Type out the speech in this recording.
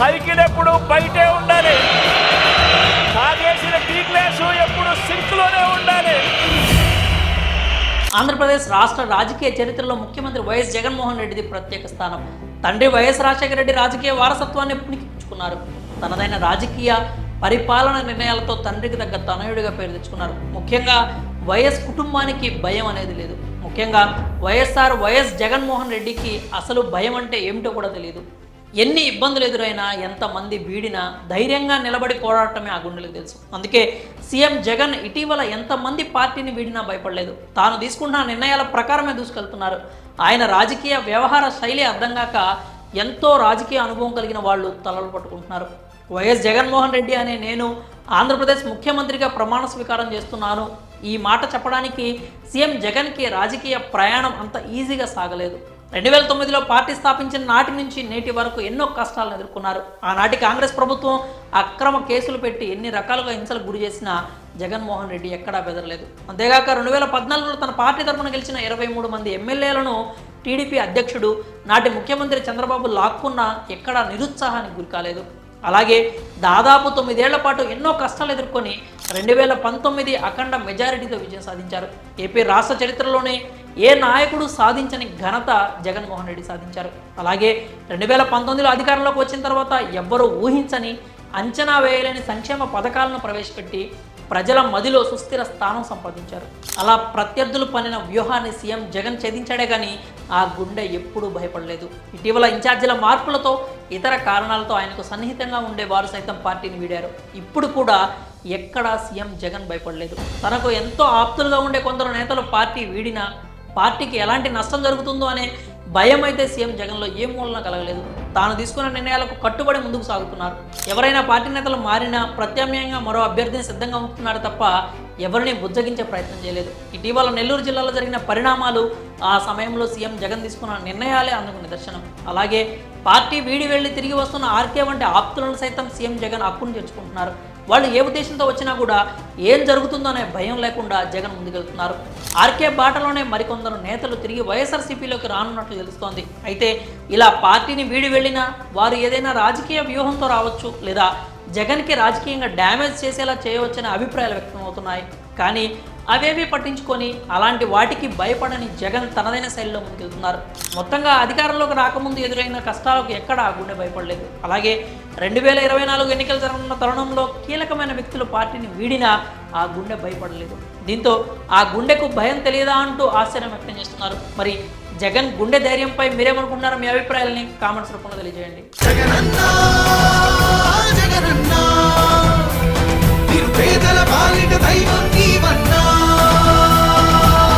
Cycle ఎప్పుడు బయటే ఉండాలి. తాగేసిన టీ గ్లాసు ఎప్పుడు సింక్లోనే ఉండాలి. ఆంధ్రప్రదేశ్ రాష్ట్ర రాజకీయ చరిత్రలో ముఖ్యమంత్రి వైఎస్ జగన్మోహన్ రెడ్డిది ప్రత్యేక స్థానం. తండ్రి వైఎస్ రాజశేఖర రెడ్డి రాజకీయ వారసత్వాన్ని పుణికించుకున్నారు తనదైన రాజకీయ పరిపాలన నిర్ణయాలతో తండ్రికి తగ్గ తనయుడిగా పేరు తెచ్చుకున్నారు. ముఖ్యంగా వైఎస్ కుటుంబానికి భయం అనేది లేదు. ముఖ్యంగా వైఎస్ఆర్ వైఎస్ జగన్మోహన్ రెడ్డికి అసలు భయం అంటే ఏమిటో కూడా తెలియదు. ఎన్ని ఇబ్బందులు ఎదురైనా ఎంతమంది వీడినా ధైర్యంగా నిలబడి పోరాటమే ఆ గుండెలకు తెలుసు. అందుకే సీఎం జగన్ ఇటీవల ఎంతమంది పార్టీని వీడినా భయపడలేదు. తాను తీసుకున్న నిర్ణయాల ప్రకారమే దూసుకెళ్తున్నారు. ఆయన రాజకీయ వ్యవహార శైలి అర్థం కాక ఎంతో రాజకీయ అనుభవం కలిగిన వాళ్ళు తలలు పట్టుకుంటున్నారు. వైఎస్ జగన్మోహన్ రెడ్డి అనే నేను ఆంధ్రప్రదేశ్ ముఖ్యమంత్రిగా ప్రమాణ స్వీకారం చేస్తున్నాను. ఈ మాట చెప్పడానికి సీఎం జగన్కి రాజకీయ ప్రయాణం అంత ఈజీగా సాగలేదు. రెండు వేల తొమ్మిదిలో పార్టీ స్థాపించిన నాటి నుంచి నేటి వరకు ఎన్నో కష్టాలను ఎదుర్కొన్నారు. ఆనాటి కాంగ్రెస్ ప్రభుత్వం అక్రమ కేసులు పెట్టి ఎన్ని రకాలుగా హింసలకు గురి చేసినా జగన్మోహన్ రెడ్డి ఎక్కడా బెదరలేదు. అంతేగాక రెండు వేల పద్నాలుగులో తన పార్టీ తరఫున గెలిచిన ఇరవై మూడు మంది ఎమ్మెల్యేలను టీడీపీ అధ్యక్షుడు నాటి ముఖ్యమంత్రి చంద్రబాబు లాక్కున్న ఎక్కడా నిరుత్సాహానికి గురికాలేదు. అలాగే దాదాపు తొమ్మిదేళ్ళ పాటు ఎన్నో కష్టాలు ఎదుర్కొని రెండు వేల పంతొమ్మిది అఖండ మెజారిటీతో విజయం సాధించారు. ఏపీ రాష్ట్ర చరిత్రలోనే ఏ నాయకుడు సాధించని ఘనత జగన్మోహన్ రెడ్డి సాధించారు. అలాగే రెండు వేల పంతొమ్మిదిలో అధికారంలోకి వచ్చిన తర్వాత ఎవ్వరూ ఊహించని అంచనా వేయలేని సంక్షేమ పథకాలను ప్రవేశపెట్టి ప్రజల మదిలో సుస్థిర స్థానం సంపాదించారు. అలా ప్రత్యర్థులు పనిన వ్యూహాన్ని సీఎం జగన్ ఛేదించాడే కానీ ఆ గుండె ఎప్పుడూ భయపడలేదు. ఇటీవల ఇన్ఛార్జీల మార్పులతో ఇతర కారణాలతో ఆయనకు సన్నిహితంగా ఉండే వారు సైతం పార్టీని వీడారు. ఇప్పుడు కూడా ఎక్కడా సీఎం జగన్ భయపడలేదు. తనకు ఎంతో ఆప్తులుగా ఉండే కొందరు నేతలు పార్టీ వీడినా పార్టీకి ఎలాంటి నష్టం జరుగుతుందో అనే భయం అయితే సీఎం జగన్లో ఏ మూలన కలగలేదు. తాను తీసుకున్న నిర్ణయాలకు కట్టుబడి ముందుకు సాగుతున్నారు. ఎవరైనా పార్టీ నేతలు మారినా ప్రత్యామ్నాయంగా మరో అభ్యర్థిని సిద్ధంగా ఉంటున్నారు తప్ప ఎవరిని బుజ్జగించే ప్రయత్నం చేయలేదు. ఇటీవల నెల్లూరు జిల్లాలో జరిగిన పరిణామాలు ఆ సమయంలో సీఎం జగన్ తీసుకున్న నిర్ణయాలే అందుకు నిదర్శనం. అలాగే పార్టీ వీడి వెళ్ళి తిరిగి వస్తున్న ఆర్కే వంటి ఆప్తులను సైతం సీఎం జగన్ అక్కును చేర్చుకుంటున్నారు వాళ్ళు ఏ ఉద్దేశంతో వచ్చినా కూడా ఏం జరుగుతుందో అనే భయం లేకుండా జగన్ ముందుకెళ్తున్నారు. ఆర్కే బాటలోనే మరికొందరు నేతలు తిరిగి వైఎస్ఆర్సీపీలోకి రానున్నట్లు తెలుస్తోంది. అయితే ఇలా పార్టీని వీడి వెళ్ళినా వారు ఏదైనా రాజకీయ వ్యూహంతో రావచ్చు లేదా జగన్కి రాజకీయంగా డ్యామేజ్ చేసేలా చేయవచ్చనే అభిప్రాయాలు వ్యక్తమవుతున్నాయి. కానీ అవేవి పట్టించుకొని అలాంటి వాటికి భయపడని జగన్ తనదైన శైలిలో ముందుకెళ్తున్నారు. మొత్తంగా అధికారంలోకి రాకముందు ఎదురైన కష్టాలకు ఎక్కడ ఆ గుండె భయపడలేదు. అలాగే రెండు వేల ఇరవై నాలుగు ఎన్నికలు జరగనున్న తరుణంలో కీలకమైన వ్యక్తులు పార్టీని వీడినా ఆ గుండె భయపడలేదు. దీంతో ఆ గుండెకు భయం తెలియదా అంటూ ఆశ్చర్యం వ్యక్తం చేస్తున్నారు. మరి జగన్ గుండె ధైర్యంపై మీరేమనుకుంటున్నారో మీ అభిప్రాయాలని కామెంట్స్ రూపంలో తెలియజేయండి.